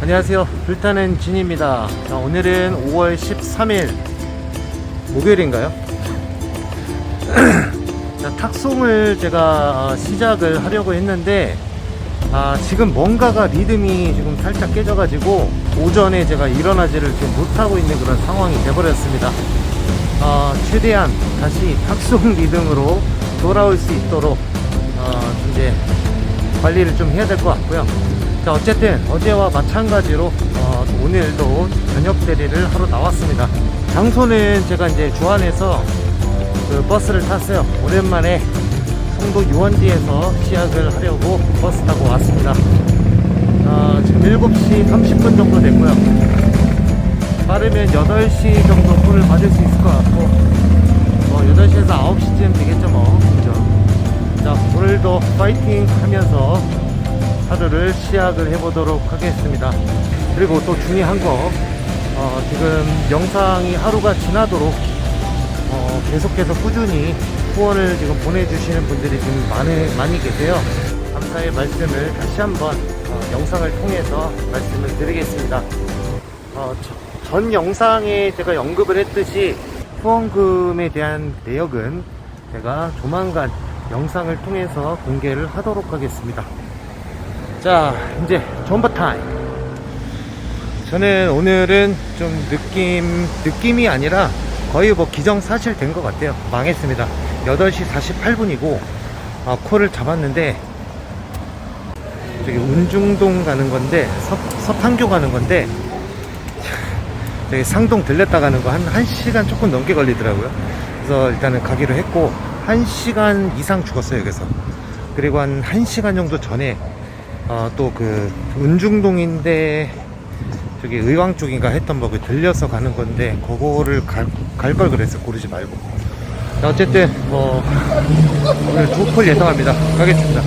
안녕하세요. 불타는 진입니다. 자, 오늘은 5월 13일 목요일인가요? 자, 탁송을 제가 어, 시작을 하려고 했는데 아, 지금 뭔가가 리듬이 지금 살짝 깨져가지고 오전에 제가 일어나지를 지금 못하고 있는 그런 상황이 돼버렸습니다. 어, 최대한 다시 탁송 리듬으로 돌아올 수 있도록 어, 이제 관리를 좀 해야 될 것 같고요. 자, 어쨌든 어제와 마찬가지로 어, 오늘도 저녁 대리를 하러 나왔습니다. 장소는 제가 이제 주안에서 그 버스를 탔어요. 오랜만에 송도 유원지에서 시작을 하려고 버스 타고 왔습니다. 어, 지금 7시 30분 정도 됐고요. 빠르면 8시 정도 콜을 받을 수 있을 것 같고, 뭐 8시에서 9시쯤 되겠죠, 뭐. 그죠? 자, 오늘도 파이팅 하면서 하루를 시작을 해보도록 하겠습니다. 그리고 또 중요한 거, 어, 지금 영상이 하루가 지나도록 어, 계속해서 꾸준히 후원을 지금 보내주시는 분들이 지금 많이, 많이 계세요. 감사의 말씀을 다시 한번 어, 영상을 통해서 말씀을 드리겠습니다. 어, 저- 전 영상에 제가 언급을 했듯이 후원금에 대한 내역은 제가 조만간 영상을 통해서 공개를 하도록 하겠습니다. 자, 이제 존버 타임. 저는 오늘은 좀 느낌, 느낌이 아니라 거의 뭐 기정사실 된 것 같아요. 망했습니다. 8시 48분이고, 아, 콜을 잡았는데, 저기 운중동 가는 건데, 서, 서탄교 가는 건데, 저기 상동 들렸다 가는 거 한 1시간 조금 넘게 걸리더라고요. 그래서 일단은 가기로 했고, 1시간 이상 죽었어요, 여기서. 그리고 한 1시간 정도 전에, 어, 또 그, 운중동인데, 저기 의왕 쪽인가 했던 뭐그 들려서 가는 건데, 그거를 갈 걸 그랬어, 고르지 말고. 자, 어쨌든, 뭐, 오늘 두콜 예상합니다. 가겠습니다.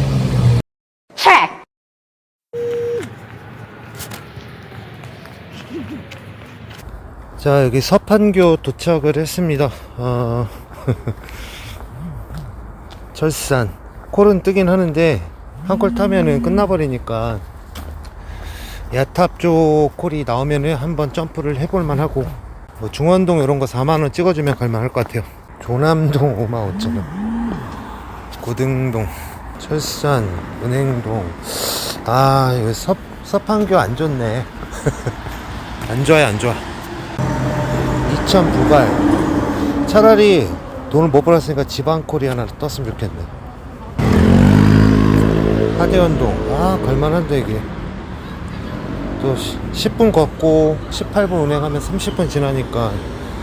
자 여기 서판교 도착을 했습니다 어... 절산 콜은 뜨긴 하는데 한 콜 타면은 끝나버리니까 야탑 쪽 콜이 나오면은 한번 점프를 해볼만 하고 뭐 중원동 이런 거 4만원 찍어주면 갈만할 것 같아요. 조남동 5만 5천원 고등동 철산 은행동. 아 이거 서, 서판교 안 좋네. 안 좋아요 안 좋아. 2천 부갈. 차라리 돈을 못 벌었으니까 지방콜이 하나 떴으면 좋겠네 하대현동. 아 갈만한데 이게. 또 10분 걷고 18분 운행하면 30분 지나니까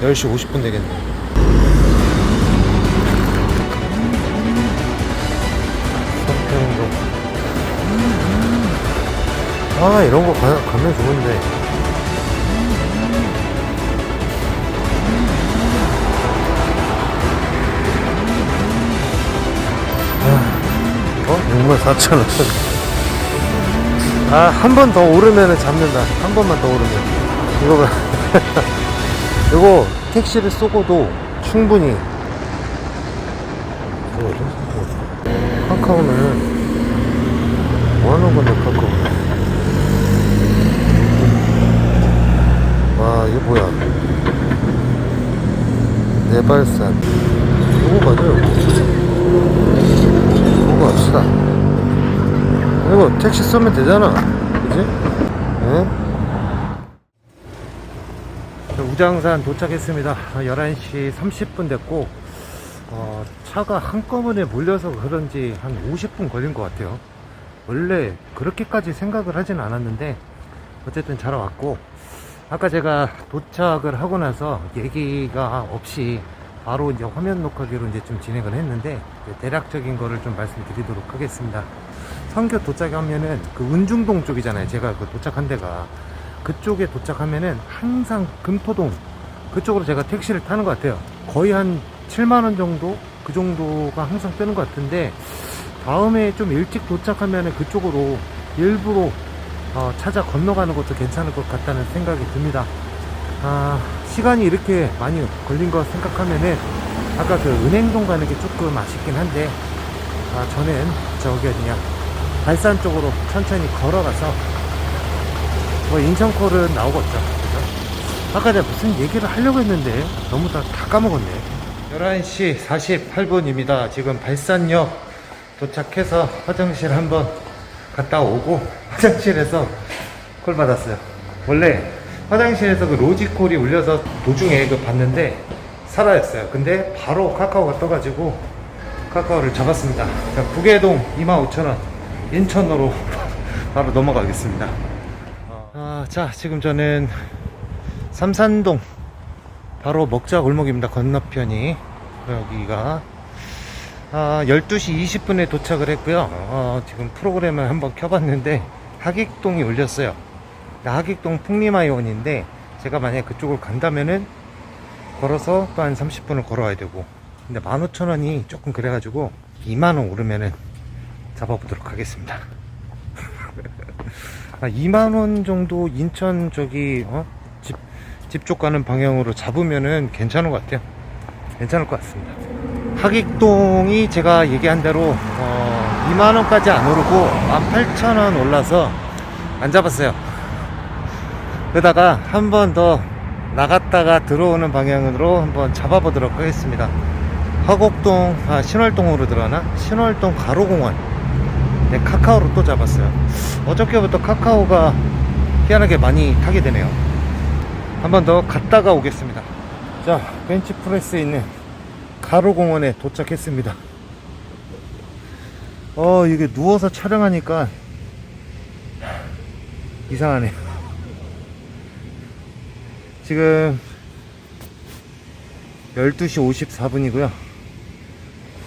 10시 50분 되겠네. 서평동. 아 이런 거 가, 가면 좋은데 어? 6만 4천 원. 아, 한 번 더 오르면 잡는다. 한 번만 더 오르면. 이거 봐. 이거 택시를 쏘고도 충분히. 뭐지? 카카오는 뭐 하는 건데, 카카오. 와, 이거 뭐야. 네발산. 이거 맞아요. 보고 합시다. 이거 택시 쏘면 되잖아. 그지? 응? 우장산 도착했습니다. 11시 30분 됐고, 어, 차가 한꺼번에 몰려서 그런지 한 50분 걸린 것 같아요. 원래 그렇게까지 생각을 하진 않았는데, 어쨌든 잘 왔고, 아까 제가 도착을 하고 나서 얘기가 없이 바로 이제 화면 녹화기로 이제 좀 진행을 했는데 대략적인 거를 좀 말씀드리도록 하겠습니다. 성교 도착하면은 그 운중동 쪽이잖아요. 제가 그 도착한 데가 그쪽에 도착하면은 항상 금토동 그쪽으로 제가 택시를 타는 것 같아요. 거의 한 7만 원 정도 그 정도가 항상 뜨는 것 같은데 다음에 좀 일찍 도착하면은 그쪽으로 일부러 어, 찾아 건너가는 것도 괜찮을 것 같다는 생각이 듭니다. 아, 시간이 이렇게 많이 걸린 거 생각하면은 아까 그 은행동 가는 게 조금 아쉽긴 한데 아, 저는 저기 어디냐 발산 쪽으로 천천히 걸어가서 뭐 인천콜은 나오겠죠. 그죠? 아까 내가 무슨 얘기를 하려고 했는데 너무 다, 다 까먹었네. 11시 48분입니다. 지금 발산역 도착해서 화장실 한번 갔다 오고 화장실에서 콜 받았어요. 원래 화장실에서 그 로지콜이 울려서 도중에 그 봤는데 사라졌어요. 근데 바로 카카오가 떠가지고 카카오를 잡았습니다. 자, 구계동 25,000원 인천으로 바로 넘어가겠습니다. 아, 자, 지금 저는 삼산동 바로 먹자 골목입니다. 건너편이 여기가 아, 12시 20분에 도착을 했고요. 어, 지금 프로그램을 한번 켜봤는데 하객동이 울렸어요. 하객동 풍림아이원인데 제가 만약에 그쪽을 간다면은 걸어서 또 한 30분을 걸어와야 되고 근데 15,000원이 조금 그래가지고 2만원 오르면은 잡아보도록 하겠습니다. 아, 2만원 정도 인천 저기 어? 집, 집 쪽 가는 방향으로 잡으면은 괜찮은 것 같아요. 괜찮을 것 같습니다. 하객동이 제가 얘기한 대로 어, 2만원까지 안 오르고 18,000원 올라서 안 잡았어요. 그러다가 한 번 더 나갔다가 들어오는 방향으로 한번 잡아보도록 하겠습니다. 화곡동, 아, 신월동으로 들어가나? 신월동 가로공원. 네, 카카오로 또 잡았어요. 어저께부터 카카오가 희한하게 많이 타게 되네요. 한 번 더 갔다가 오겠습니다. 자, 벤치프레스에 있는 가로공원에 도착했습니다. 어, 이게 누워서 촬영하니까 이상하네요. 지금 12시 54분이고요.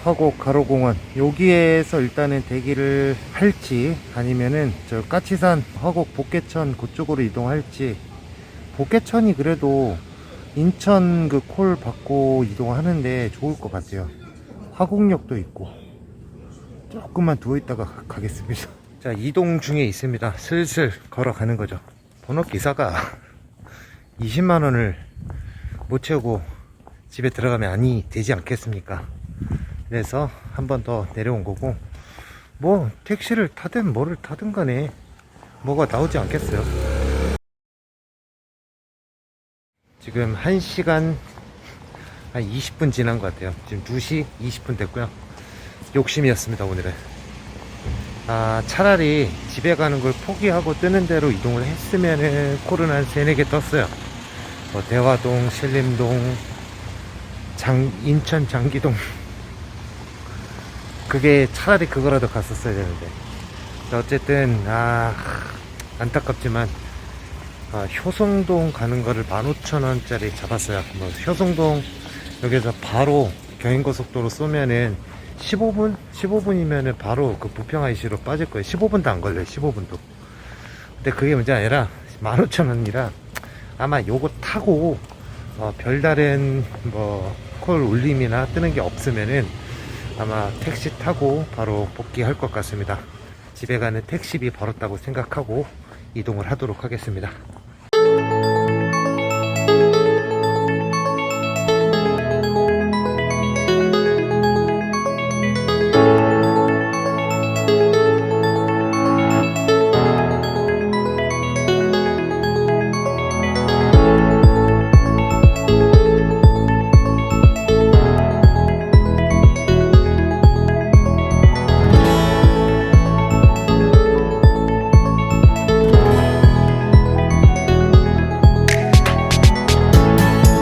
화곡 가로공원 여기에서 일단은 대기를 할지 아니면은 저 까치산 화곡 복개천 그쪽으로 이동할지 복개천이 그래도 인천 그 콜 받고 이동하는데 좋을 것 같아요. 화곡역도 있고 조금만 누워 있다가 가- 가겠습니다. 자 이동 중에 있습니다. 슬슬 걸어가는 거죠. 번호 기사가 20만 원을 못 채우고 집에 들어가면 아니 되지 않겠습니까? 그래서 한 번 더 내려온 거고 뭐 택시를 타든 뭐를 타든 간에 뭐가 나오지 않겠어요. 지금 1시간 한 20분 지난 것 같아요. 지금 2시 20분 됐고요. 욕심이었습니다, 오늘은. 아, 차라리 집에 가는 걸 포기하고 뜨는 대로 이동을 했으면은 한 3, 4개 떴어요. 뭐, 대화동, 신림동, 장, 인천 장기동. 그게 차라리 그거라도 갔었어야 되는데. 자, 어쨌든, 아, 안타깝지만, 아, 효성동 가는 거를 15,000원짜리 잡았어요. 뭐, 효성동, 여기서 바로 경인고속도로 쏘면은 15분? 15분이면은 바로 그 부평 IC로 빠질 거예요. 15분도 안 걸려요. 15분도. 근데 그게 문제 아니라 15,000원이라 아마 요거 타고 어, 별다른 뭐 콜 울림이나 뜨는 게 없으면은 아마 택시 타고 바로 복귀할 것 같습니다. 집에 가는 택시비 벌었다고 생각하고 이동을 하도록 하겠습니다.